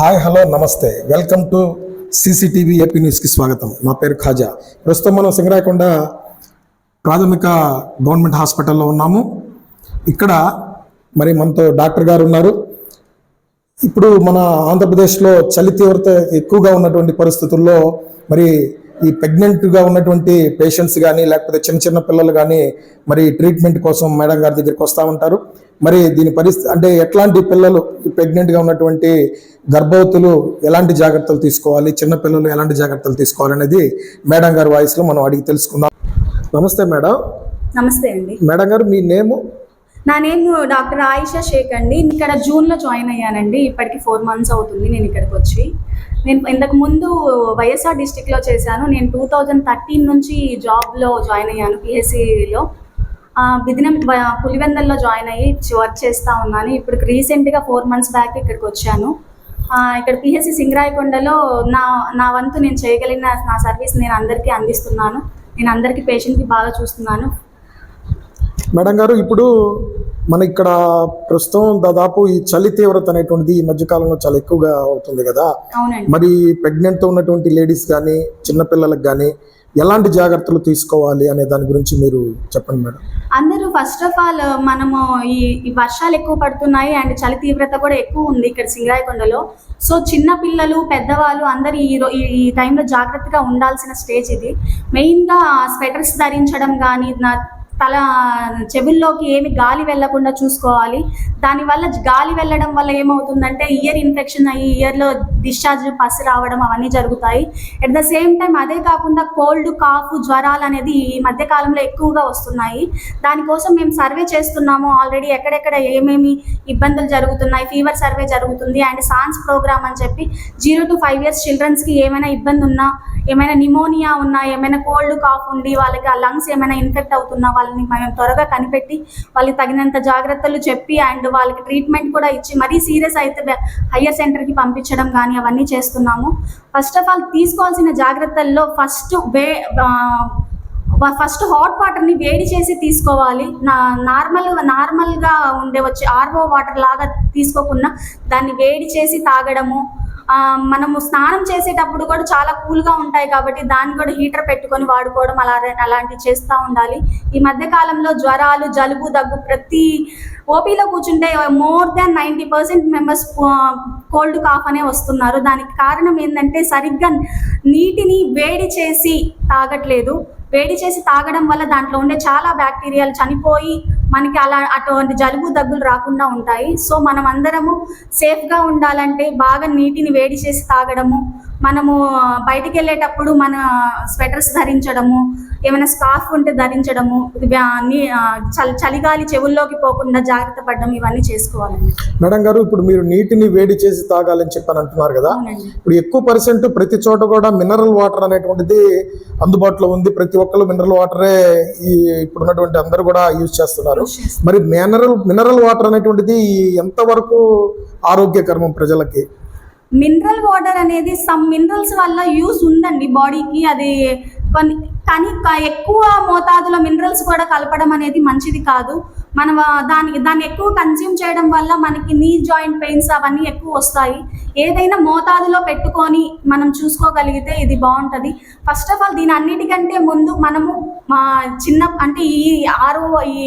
Hi hello నమస్తే. Welcome to CCTV AP న్యూస్కి స్వాగతం. నా పేరు ఖాజా. ప్రస్తుతం మనం సింగరాయకొండ ప్రాథమిక గవర్నమెంట్ హాస్పిటల్లో ఉన్నాము. ఇక్కడ మరి మనతో డాక్టర్ గారు ఉన్నారు. ఇప్పుడు మన ఆంధ్రప్రదేశ్లో చలి తీవ్రత ఎక్కువగా ఉన్నటువంటి పరిస్థితుల్లో మరి ఈ ప్రెగ్నెంట్గా ఉన్నటువంటి పేషెంట్స్ కానీ లేకపోతే చిన్న చిన్న పిల్లలు కానీ మరి ట్రీట్మెంట్ కోసం మేడం గారి దగ్గరికి వస్తూ ఉంటారు. మరి దీని పరిస్థితి అంటే ఎట్లాంటి పిల్లలు ప్రెగ్నెంట్గా ఉన్నటువంటి గర్భవతులు ఎలాంటి జాగ్రత్తలు తీసుకోవాలి చిన్న పిల్లలు ఎలాంటి జాగ్రత్తలు తీసుకోవాలి అనేది మేడం గారి వాయిస్లో మనం అడిగి తెలుసుకుందాం. నమస్తే మేడం నమస్తే అండి. మేడం గారు మీ నేము నా నేమ్ డాక్టర్ ఆయిషా షేక్ అండి. ఇక్కడ జూన్లో జాయిన్ అయ్యానండి. ఇప్పటికి ఫోర్ మంత్స్ అవుతుంది నేను ఇక్కడికి వచ్చి. నేను ఇంతకు ముందు వైఎస్ఆర్ డిస్టిక్లో చేశాను. నేను టూ థౌజండ్ థర్టీన్ నుంచి జాబ్లో జాయిన్ అయ్యాను పిఎస్సిలో బిదినం పులివెందల్లో జాయిన్ అయ్యి వర్క్ చేస్తూ ఉన్నాను. ఇప్పుడు రీసెంట్గా ఫోర్ మంత్స్ బ్యాక్ ఇక్కడికి వచ్చాను. ఇక్కడ పిహెచ్సి సింగరాయకొండలో నా నా వంతు నేను చేయగలిగిన నా సర్వీస్ నేను అందరికీ అందిస్తున్నాను. నేను అందరికీ పేషెంట్కి బాగా చూస్తున్నాను. మేడం గారు ఇప్పుడు మన ఇక్కడ ప్రస్తుతం దాదాపు ఈ చలి తీవ్రత అనేటువంటిది ఈ మధ్యకాలంలో చాలా ఎక్కువగా అవుతుంది కదా. మరి ప్రెగ్నెంట్తో ఉన్నటువంటి లేడీస్ కానీ చిన్నపిల్లలకు కానీ ఎలాంటి జాగ్రత్తలు తీసుకోవాలి అనే దాని గురించి మీరు చెప్పండి మేడం. అందరూ ఫస్ట్ ఆఫ్ ఆల్ మనము ఈ వర్షాలు ఎక్కువ పడుతున్నాయి అండ్ చలి తీవ్రత కూడా ఎక్కువ ఉంది ఇక్కడ సింగరాయకొండలో. సో చిన్న పిల్లలు పెద్దవాళ్ళు అందరూ ఈ రో- ఈ- టైంలో జాగ్రత్తగా ఉండాల్సిన స్టేజ్ ఇది. మెయిన్గా స్వెటర్స్ ధరించడం కానీ తల చెవుల్లోకి ఏమి గాలి వెళ్ళకుండా చూసుకోవాలి. దానివల్ల గాలి వెళ్ళడం వల్ల ఏమవుతుందంటే ఇయర్ ఇన్ఫెక్షన్ అయ్యి ఇయర్లో డిశ్చార్జ్ పసి రావడం అవన్నీ జరుగుతాయి. అట్ ద సేమ్ టైం అదే కాకుండా కోల్డ్ కాఫ్ జ్వరాలు అనేది ఈ మధ్య కాలంలో ఎక్కువగా వస్తున్నాయి. దానికోసం మేము సర్వే చేస్తున్నాము. ఆల్రెడీ ఎక్కడెక్కడ ఏమేమి ఇబ్బందులు జరుగుతున్నాయి? ఫీవర్ సర్వే జరుగుతుంది. అండ్ సాన్స్ ప్రోగ్రామ్ అని చెప్పి జీరో టు ఫైవ్ ఇయర్స్ చిల్డ్రన్స్కి ఏమైనా ఇబ్బంది ఉన్నా ఏమైనా నిమోనియా ఉన్నా ఏమైనా కోల్డ్ కాఫ్ ఉండి వాళ్ళకి ఆ లంగ్స్ ఏమైనా ఇన్ఫెక్ట్ అవుతున్నా వాళ్ళని మేము త్వరగా కనిపెట్టి వాళ్ళకి తగినంత జాగ్రత్తలు చెప్పి అండ్ వాళ్ళకి ట్రీట్మెంట్ కూడా ఇచ్చి మరీ సీరియస్ అయితే హయ్యర్ సెంటర్కి పంపించడం కానీ అవన్నీ చేస్తున్నాము. ఫస్ట్ ఆఫ్ ఆల్ తీసుకోవాల్సిన జాగ్రత్తల్లో ఫస్ట్ వే ఫస్ట్ హాట్ వాటర్ని వేడి చేసి తీసుకోవాలి. నా నార్మల్ నార్మల్గా ఉండే వచ్చే ఆర్ఓ వాటర్ లాగా తీసుకోకుండా దాన్ని వేడి చేసి తాగడము మనము స్నానం చేసేటప్పుడు కూడా చాలా కూల్గా ఉంటాయి కాబట్టి దాన్ని కూడా హీటర్ పెట్టుకొని వాడుకోవడం అలా అలాంటివి చేస్తూ ఉండాలి. ఈ మధ్య కాలంలో జ్వరాలు జలుబు దగ్గు ప్రతి ఓపీలో కూర్చుంటే more than ninety percent members cold cough అనే వస్తున్నారు. దానికి కారణం ఏంటంటే సరిగ్గా నీటిని వేడి చేసి తాగట్లేదు. వేడి చేసి తాగడం వల్ల దాంట్లో ఉండే చాలా బ్యాక్టీరియాలు చనిపోయి మనకి అలా అటువంటి జలుబు దగ్గులు రాకుండా ఉంటాయి. సో మనం అందరము సేఫ్గా ఉండాలంటే బాగా నీటిని వేడి చేసి తాగడము మనము బయటికి వెళ్ళేటప్పుడు మన స్వెటర్స్ ధరించడము ఏమైనా స్కార్ఫ్ ఉంటే ధరించడము చలి చలిగాలి చెవుల్లోకి పోకుండా జాగ్రత్త పడడం ఇవన్నీ చేసుకోవాలండి మేడం గారు ఇప్పుడు మీరు నీటిని వేడి చేసి తాగాలని చెప్పని అంటున్నారు కదా. ఇప్పుడు ఎక్కువ పర్సెంట్ ప్రతి చోట కూడా మినరల్ వాటర్ అనేటువంటిది అందుబాటులో ఉంది. ప్రతి ఒక్కరు మినరల్ వాటరే ఈ ఇప్పుడు ఉన్నటువంటి అందరూ కూడా యూజ్ చేస్తున్నారు. మరి మినరల్ మినరల్ వాటర్ అనేటువంటిది ఎంతవరకు ఆరోగ్యకరం ప్రజలకి? మినరల్ వాటర్ అనేది సమ్ మినరల్స్ వల్ల యూస్ ఉందండి బాడీకి. అది కొన్ని కానీ ఎక్కువ మోతాదులో మినరల్స్ కూడా కలపడం అనేది మంచిది కాదు. మనం దాని దాన్ని ఎక్కువ కన్జ్యూమ్ చేయడం వల్ల మనకి నీ జాయింట్ పెయిన్స్ అవన్నీ ఎక్కువ వస్తాయి. ఏదైనా మోతాదులో పెట్టుకొని మనం చూసుకోగలిగితే ఇది బాగుంటుంది. ఫస్ట్ ఆఫ్ ఆల్ దీని అన్నిటికంటే ముందు మనము మా చిన్న అంటే ఈ ఆరు ఈ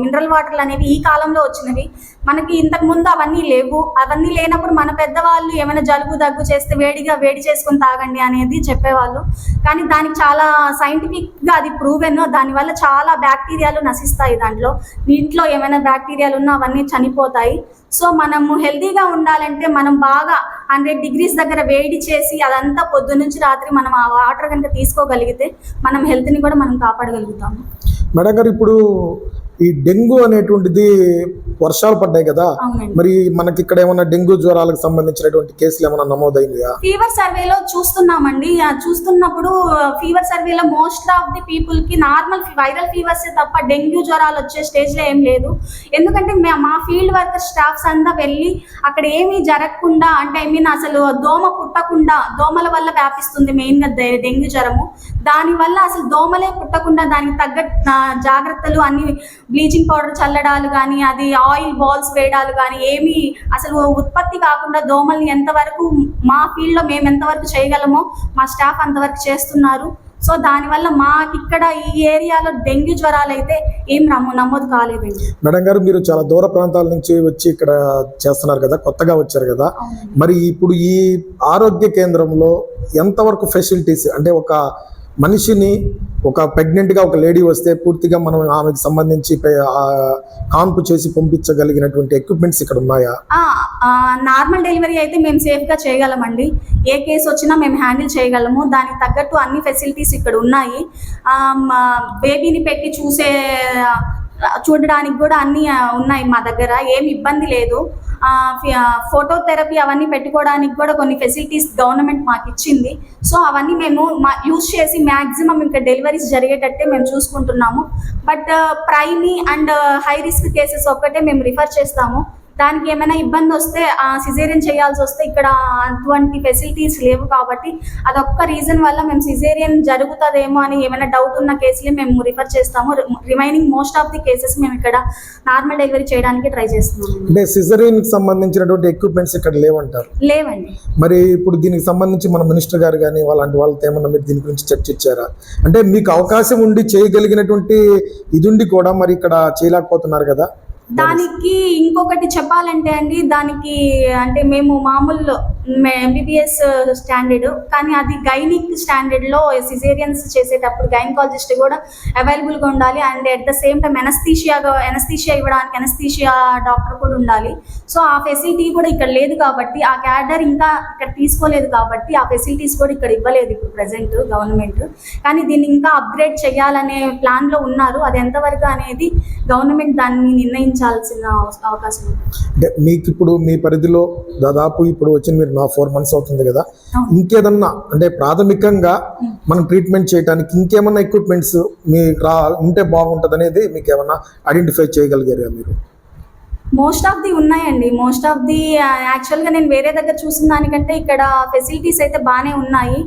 మినరల్ వాటర్లు అనేవి ఈ కాలంలో వచ్చినవి. మనకి ఇంతకు ముందు అవన్నీ లేవు. అవన్నీ లేనప్పుడు మన పెద్దవాళ్ళు ఏమైనా జలుబు దగ్గు చేస్తే వేడిగా వేడి చేసుకొని తాగండి అనేది చెప్పేవాళ్ళు. కానీ దానికి చాలా సైంటిఫిక్గా అది ప్రూవెన్ దానివల్ల చాలా బ్యాక్టీరియాలు నశిస్తాయి దాంట్లో. నీటిలో ఏమైనా బ్యాక్టీరియాలు ఉన్నా అవన్నీ చనిపోతాయి. సో మనము హెల్దీగా ఉండాలంటే మనం బాగా హండ్రెడ్ డిగ్రీస్ దగ్గర వేడి చేసి అదంతా పొద్దు నుంచి రాత్రి మనం ఆ వాటర్ కనుక తీసుకోగలిగితే మనం హెల్త్ని కూడా మనం కాపాడగలుగుతాము. మేడం గారు ఇప్పుడు ఈ డెంగ్యూ అనేటువంటిది వర్షాలు పడ్డాయి కదా. మరి మనకి ఇక్కడ ఏమైనా డెంగ్యూ జ్వరాలకు సంబంధించినటువంటి కేసులు ఏమైనా నమోదైందా ఫీవర్ సర్వేలో చూస్తున్నామండి. చూస్తున్నప్పుడు ఫీవర్ సర్వేలో మోస్ట్ ఆఫ్ ది పీపుల్కి నార్మల్ వైరల్ ఫీవర్స్ తప్ప డెంగ్యూ జ్వరాలు వచ్చే స్టేజ్లో ఏం లేదు. ఎందుకంటే మే- ఫీల్డ్ వర్కర్ స్టాఫ్స్ అంతా వెళ్ళి అక్కడ ఏమీ జరగకుండా అంటే ఐ మీన్ అసలు దోమ పుట్టకుండా దోమల వల్ల వ్యాపిస్తుంది మెయిన్గా డెంగ్యూ జ్వరము. దానివల్ల అసలు దోమలే పుట్టకుండా దానికి తగ్గ జాగ్రత్తలు అన్ని బ్లీచింగ్ పౌడర్ చల్లడాలు కానీ అది ఆయిల్ బాల్స్ వేయడాలు కానీ ఏమీ అసలు ఉత్పత్తి కాకుండా దోమల్ని ఎంతవరకు మా ఫీల్డ్లో మేము ఎంతవరకు చేయగలమో మా స్టాఫ్ అంతవరకు చేస్తున్నారు. సో దానివల్ల ఇక్కడ ఈ ఏరియాలో డెంగ్యూ జ్వరాలు అయితే ఏం నమో నమోదు కాలేదండి. మేడం గారు మీరు చాలా దూర ప్రాంతాల నుంచి వచ్చి ఇక్కడ చేస్తున్నారు కదా కొత్తగా వచ్చారు కదా. మరి ఇప్పుడు ఈ ఆరోగ్య కేంద్రంలో ఎంతవరకు ఫెసిలిటీస్ అంటే ఒక మనిషిని ఒక ప్రెగ్నెంట్గా ఒక లేడీ వస్తే పూర్తిగా మనం ఆమెకి సంబంధించి కాన్పు చేసి పంపించగలిగినటువంటి ఎక్విప్మెంట్స్ ఇక్కడ ఉన్నాయా? నార్మల్ డెలివరీ అయితే మేము సేఫ్గా చేయగలమండి. ఏ కేసు వచ్చినా మేము హ్యాండిల్ చేయగలము. దానికి తగ్గట్టు అన్ని ఫెసిలిటీస్ ఇక్కడ ఉన్నాయి. బేబీని పెట్టి చూసే చూడడానికి కూడా అన్నీ ఉన్నాయి మా దగ్గర. ఏమి ఇబ్బంది లేదు. ఫోటోథెరపీ అవన్నీ పెట్టుకోవడానికి కూడా కొన్ని ఫెసిలిటీస్ గవర్నమెంట్ మాకు ఇచ్చింది. సో అవన్నీ మేము మా యూజ్ చేసి మ్యాక్సిమం ఇంకా డెలివరీస్ జరిగేటట్టే మేము చూసుకుంటున్నాము. But primi and high risk cases ఒక్కటే మేము రిఫర్ చేస్తాము. దానికి ఏమైనా ఇబ్బంది వస్తే సిజేరియన్ చేయాల్సి వస్తే ఇక్కడ అటువంటి ఫెసిలిటీస్ లేవు కాబట్టి అదొక్క రీజన్ వల్ల మేము సిజేరియన్ జరుగుతుందేమో అని ఏమైనా డౌట్ ఉన్న కేసులే మేము రిఫర్ చేస్తాము. Remaining most of the cases మేము ఇక్కడ నార్మల్ డెలివరీ చేయడానికి ట్రై చేస్తున్నాము. అంటే సిజరీన్ సంబంధించినటువంటి ఎక్విప్మెంట్స్ ఇక్కడ లేవంటారు? లేవండి. మరి ఇప్పుడు దీనికి సంబంధించి మన మినిస్టర్ గారు కానీ అలాంటి వాళ్ళతో ఏమన్నా మీరు దీని గురించి చర్చించారా అంటే మీకు అవకాశం ఉండి చేయగలిగినటువంటి ఇది ఉండి కూడా మరి ఇక్కడ చేయలేకపోతున్నారు కదా? దానికి ఇంకొకటి చెప్పాలంటే అండి దానికి అంటే మేము మామూలు ఎంబీబీఎస్ స్టాండర్డ్ uh, కానీ అది గైనిక్ స్టాండర్డ్లో సిజేరియన్స్ చేసేటప్పుడు గైనకాలజిస్ట్ కూడా అవైలబుల్గా ఉండాలి. And at the same time ఎనస్థీషియాగా anaesthesia ఇవ్వడానికి ఎనస్థీషియా డాక్టర్ కూడా ఉండాలి. సో ఆ ఫెసిలిటీ కూడా ఇక్కడ లేదు కాబట్టి ఆ క్యాడర్ ఇంకా ఇక్కడ తీసుకోలేదు కాబట్టి ఆ ఫెసిలిటీస్ కూడా ఇక్కడ ఇవ్వలేదు ఇప్పుడు ప్రజెంట్ గవర్నమెంట్ కానీ దీన్ని ఇంకా అప్గ్రేడ్ చేయాలనే ప్లాన్లో ఉన్నారు. అది ఎంతవరకు అనేది గవర్నమెంట్ దాన్ని నిర్ణయించాల్సిన అవకాశం ఉంది. అంటే మీకు ఇప్పుడు మీ పరిధిలో దాదాపు ఇప్పుడు వచ్చి మీరు నా ఫోర్ మంత్స్ అవుతుంది కదా. ఇంకేదన్నా అంటే ప్రాథమికంగా మనం ట్రీట్మెంట్ చేయడానికి ఇంకేమన్నా ఎక్విప్మెంట్స్ మీకు రా ఉంటే బాగుంటుంది అనేది మీకు ఏమన్నా ఐడెంటిఫై చేయగలిగారా మీరు? మోస్ట్ ఆఫ్ ది ఉన్నాయండి. మోస్ట్ ఆఫ్ ది యాక్చువల్గా నేను వేరే దగ్గర చూసిన దానికంటే ఇక్కడ ఫెసిలిటీస్ అయితే బాగానే ఉన్నాయి.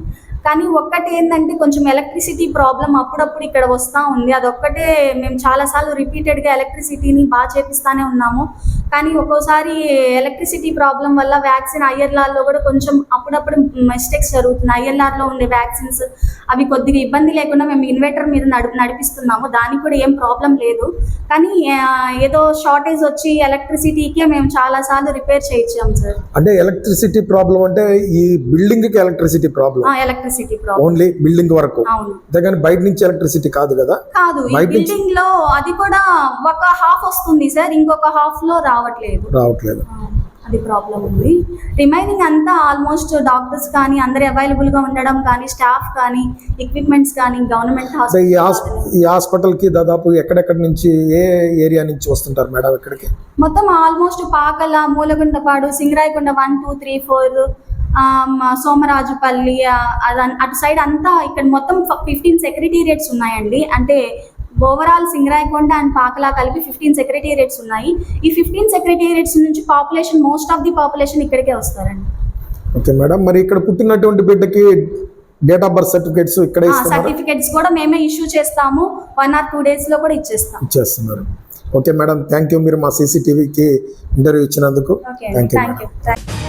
కానీ ఒక్కటి ఏంటంటే కొంచెం ఎలక్ట్రిసిటీ ప్రాబ్లం అప్పుడప్పుడు ఇక్కడ వస్తూ ఉంది. అదొక్కటే మేము చాలాసార్లు రిపీటెడ్గా ఎలక్ట్రిసిటీని బాగా చేపిస్తానే ఉన్నాము. కానీ ఒక్కోసారి ఎలక్ట్రిసిటీ ప్రాబ్లం వల్ల వ్యాక్సిన్ ఐఎల్ఆర్లో కూడా కొంచెం అప్పుడప్పుడు మిస్టేక్స్ జరుగుతున్నాయి. ఐఎల్ఆర్లో ఉండే వ్యాక్సిన్స్ అవి కొద్దిగా ఇబ్బంది లేకుండా మేము ఇన్వర్టర్ మీద నడు నడిపిస్తున్నాము. దానికి కూడా ఏం ప్రాబ్లం లేదు. కానీ ఏదో షార్టేజ్ వచ్చి ఎలక్ట్రిసిటీకే మేము చాలాసార్లు రిపేర్ చేయించాం సార్ అంటే ఎలక్ట్రిసిటీ ప్రాబ్లం అంటే ఈ బిల్డింగ్కి electricity problem electricity problem only building వరకు. అవును. అంతేగాని బయట నుంచి ఎలక్ట్రిసిటీ కాదు కదా? కాదు బిల్డింగ్లో అది కూడా ఒక హాఫ్ వస్తుంది సార్ ఇంకొక హాఫ్లో రావట్లేదు. రావట్లేదు. అది ప్రాబ్లం ఉంది. రిమైనింగ్ అంతా ఆల్మోస్ట్ డాక్టర్స్ కానీ అందరు అవైలబుల్గా ఉండడం కానీ స్టాఫ్ కానీ ఎక్విప్మెంట్స్ కానీ గవర్నమెంట్ హాస్పిటల్ ఈ హాస్పిటల్కి దాదాపు ఎక్కడెక్కడి నుంచి ఏ ఏరియా నుంచి వస్తుంటారు మేడం ఇక్కడికి? మొత్తం almost Pakala Mulagunthapadu Singarayakonda one two three four Somarajupalli అటు సైడ్ అంతా ఇక్కడ మొత్తం ఫిఫ్టీన్ సెక్రటేరియట్స్ ఉన్నాయండి. అంటే ఓవరాల్ సింగరాయకొండ అండ్ పాకలా కలిపి ఫిఫ్టీన్ సెక్రటేరియట్స్ ఉన్నాయి. ఈ ఫిఫ్టీన్ సెక్రటేరియట్స్ నుంచి population most of the population ఇక్కడికే వస్తారండి. ఓకే మేడం మరి ఇక్కడ పుట్టినటువంటి బిడ్డకి డేట్ ఆఫ్ బర్త్ సర్టిఫికేట్స్ ఇక్కడే సర్టిఫికెట్స్ కూడా మేమే ఇష్యూ చేస్తాము. వన్ ఆర్ టూ డేస్లో కూడా ఇచ్చేస్తాం. ఇచ్చేస్తున్నారు. ఓకే మేడం థ్యాంక్ యూ మీరు మా సీసీటీవీకి ఇంటర్వ్యూ ఇచ్చినందుకు. Thank you thank you